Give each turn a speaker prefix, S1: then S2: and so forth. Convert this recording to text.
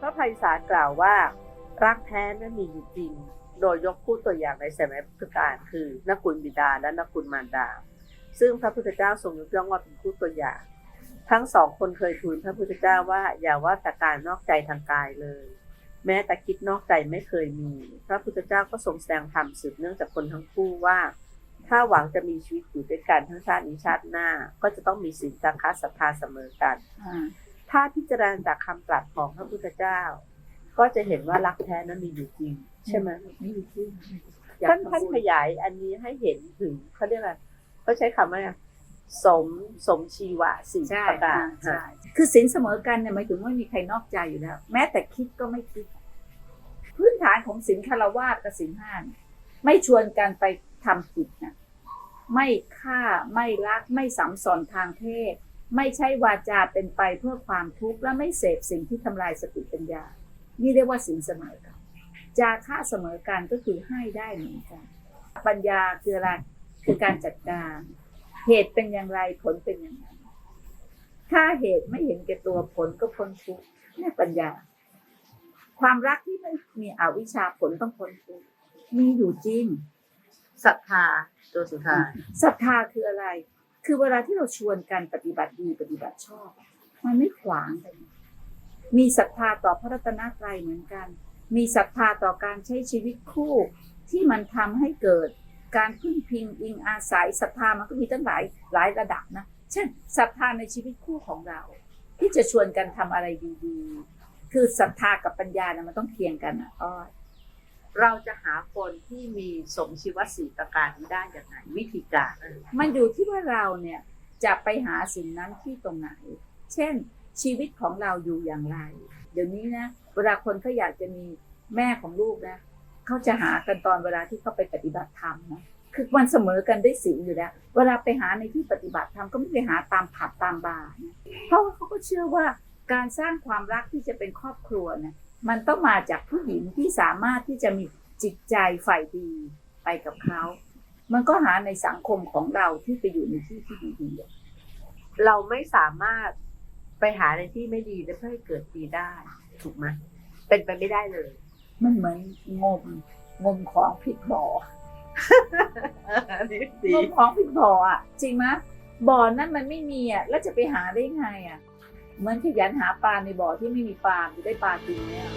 S1: พระไพศาลกล่าวว่า รักแท้นั้นมีอยู่จริง โดยยกคู่ตัวอย่างในสมัยพุทธกาลคือนักกุลบิดาและนักกุลมารดา ซึ่งพระพุทธเจ้าทรงยกย่องว่าเป็นคู่ตัวอย่าง ทั้งสองคนเคยทูลพระพุทธเจ้าว่าอย่าว่าแต่การนอกใจทางกายเลย แม้แต่คิดนอกใจไม่เคยมี พระพุทธเจ้าก็ทรงแสดงธรรมสืบเนื่องจากคนทั้งคู่ว่าถ้าหวังจะมีชีวิตอยู่ด้วยกันทั้งชาตินี้ชาติหน้า ก็จะต้องมีศีลจาคะศรัทธาเสมอกัน ถ้าพิจารณาจากคำตรัสของพระพุทธเจ้า ก็จะเห็นว่ารักแท้นั้นมีอยู่จริง ใช่ไหม
S2: นี่จริง
S1: ท่านท่านขยายอันนี้ให้เห็นถึงเขาเรียกอะไรเขาใช้คำว่าสมสมชีวะสี่
S2: ใช่
S1: ประการ
S2: ใช่คือสินเสมอกันเนี่ยหมายถึงว่าไม่มีใครนอกใจอยู่แล้ว แม้แต่คิดก็ไม่คิด พื้นฐานของสินคารวาสกับสินห้าเนี่ยไม่ชวนกันไปทำผิดนะไม่ฆ่าไม่ลักไม่สัมสอนทางเพศ ไม่ใช่วาจาเป็นไปเพื่อความทุกข์และไม่เสพสิ่งที่ทำลายสติปัญญา นี่เรียกว่าสินเสมอกันจาค่าเสมอกันก็คือให้ได้เหมือนกัน ปัญญาคืออะไรคือการจัดการ เหตุเป็นอย่างไรผลเป็นอย่างไรถ้าเหตุไม่เห็นแก่ตัวผลก็พ้นทุกข์เนี่ยปัญญา ความรักที่ไม่มีอวิชชาผลต้องพ้นทุกข์มีอยู่จริง
S1: ศรัทธาตัวสุดท้าย
S2: ศรัทธาคืออะไร คือเวลาที่เราชวนกันปฏิบัติดีปฏิบัติชอบ มันไม่ขวางกันมีศรัทธาต่อพระรัตนตรัยเหมือนกัน มีศรัทธาต่อการใช้ชีวิตคู่ที่มันทำให้เกิดการพึ่งพิงอิงอาศัยศรัทธามันก็มีตั้งหลายหลายระดับนะเช่นศรัทธาในชีวิตคู่ของเรา ที่จะชวนกันทำอะไรดีๆ คือศรัทธากับปัญญานะมันต้องเคียงกันอะอ้อย
S1: เราจะหาคนที่มีสมชีวสี่ประการนี้ได้อย่างไรวิธีการ
S2: มันอยู่ที่ว่าเราเนี่ยจะไปหาสิ่งนั้นที่ตรงไหน เช่น ชีวิตของเราอยู่อย่างไร เดี๋ยวนี้นะเวลาคนเขาอยากจะมีแม่ของลูกนะเขาจะหากันตอนเวลาที่เขาไปปฏิบัติธรรมนะคือมันเสมอกันได้ศีลอยู่แล้วเวลาไปหาในที่ปฏิบัติธรรมก็ไม่ไปหาตามผับตามบาร์นะเพราะเขาก็เชื่อว่าการสร้างความรักที่จะเป็นครอบครัวเนี่ย มันต้องมาจากผู้หญิงที่สามารถที่จะมีจิตใจฝ่ายดีไปกับเขา มันก็หาในสังคมของเราที่ไปอยู่ในที่ที่ดีๆอะ
S1: เราไม่สามารถไปหาในที่ไม่ดีและเพื่อให้เกิดดีได้ ถูกไหมเป็นไปไม่ได้เลย
S2: มันเหมือนงมงมของผิดบ่อ
S1: อันนี้ดี
S2: งมของผิดบ่ออะ จริงไหมบ่อนั้นมันไม่มีอะแล้วจะไปหาได้ไงอะ เหมือนขยันหาปลาในบ่อที่ไม่มีปลาจะได้ปลาจริงเนี่ย